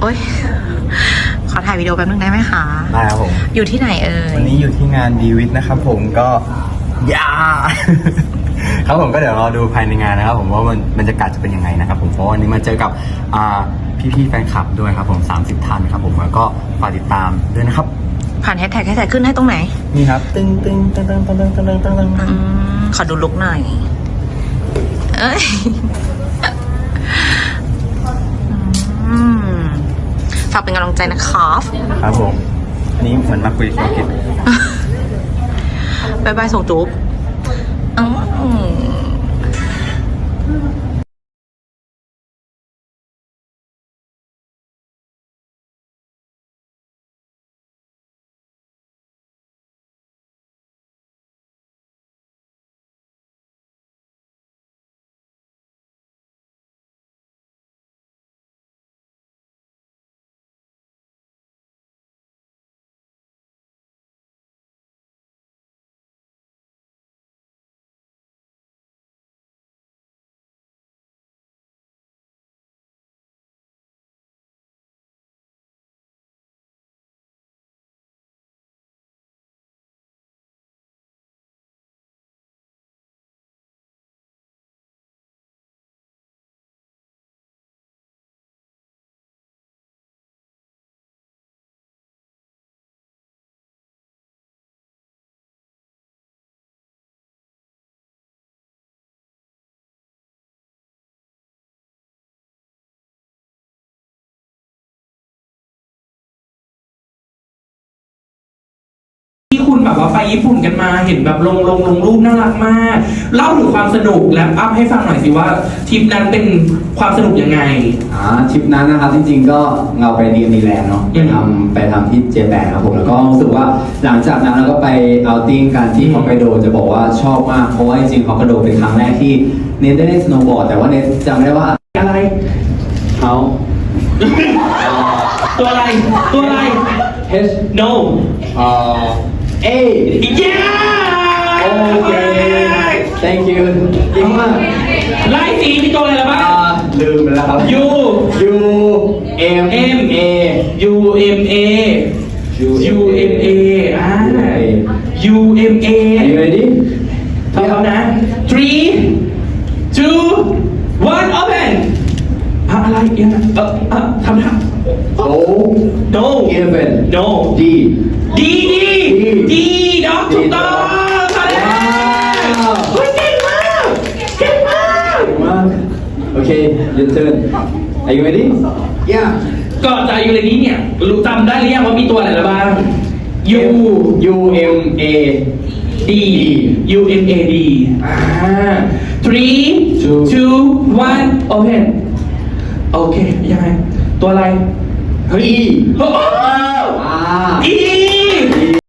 โอ๊ยขอถ่ายวิดีโอแป๊บนึงได้ไหมคะ ได้ครับผมอยู่ที่ไหนเอ่ยวันนี้อยู่ที่งานดีวิทนะครับผมก็ยา ครับผมก็เดี๋ยวรอดูภายในงานนะครับ ผมว่ามันบรรยากาศจะเป็นยังไงนะครับ ผมเพราะวันนี้มาเจอกับอ่าพี่ๆแฟนคลับด้วยครับ ผม 30 ท่านครับ ผมแล้วก็ฝากติดตามด้วยนะครับ ผ่านแฮชแท็กแฮชแท็กขึ้นให้ตรงไหน นี่ครับตึ้งตึ้งตึ้งตึ้งตึ้งตึ้งตึ้งตึ้งตึ้งอืมขอดูลุกหน่อย เอ้ย อืม ฝากเป็นกำลังใจนะครับ ครับผมอันนี้เหมือนมาคุยธุรกิจบายบายส่งจุ๊บอืม คุณแบบว่าไปญี่ปุ่นกันมาเห็นแบบลงลงลงรูปน่ารักมาก เล่าถึงความสนุกและอัพให้ฟังหน่อยสิว่าทริปนั้นเป็นความสนุกยังไง อ่าทริปนั้นนะครับจริงๆก็เราไปดีนีแลนด์เนาะอืไปมทำไปทำที่เจแปนครับผมแล้วก็รู้สึกว่าหลังจากนั้นเราก็ไปเอาติ้งกันที่อืม ฮอกไกโดจะบอกว่าชอบมากเพราะว่าจริงๆฮอกไกโดเป็นครั้งแรกที่เนทได้เล่นสโนว์บอร์ดแต่ว่าเนทจำไม่ได้ว่าอะไรเขาตัวอะไรตัวอะไร H no เอ่อ A yeah โอเค thank you เก่งมากไล่สีมีตัวอะไรละบ้าง อ่าลืมไปแล้วครับ U U M M A U M A U M A อ่า U M A Are you ready ทำแล้วนะ three two one open อะอะไรยังไงเออเออทำท่า O no eleven no D ดีดี ดีด็อกถูกต้องมาแล้วว้าวเฮ้ยเก่งมากเก่งมากมาก โอเค your turn Are you ready Yeah ก่อนจะอยู่ในนี้เนี่ย รู้จำได้หรือยังว่ามีตัวอะไรแล้วบ้าง U U M A D U N A D อ่า three Two two one open โอเคยังไงตัวอะไร เฮ้ย E โอ้อ่า E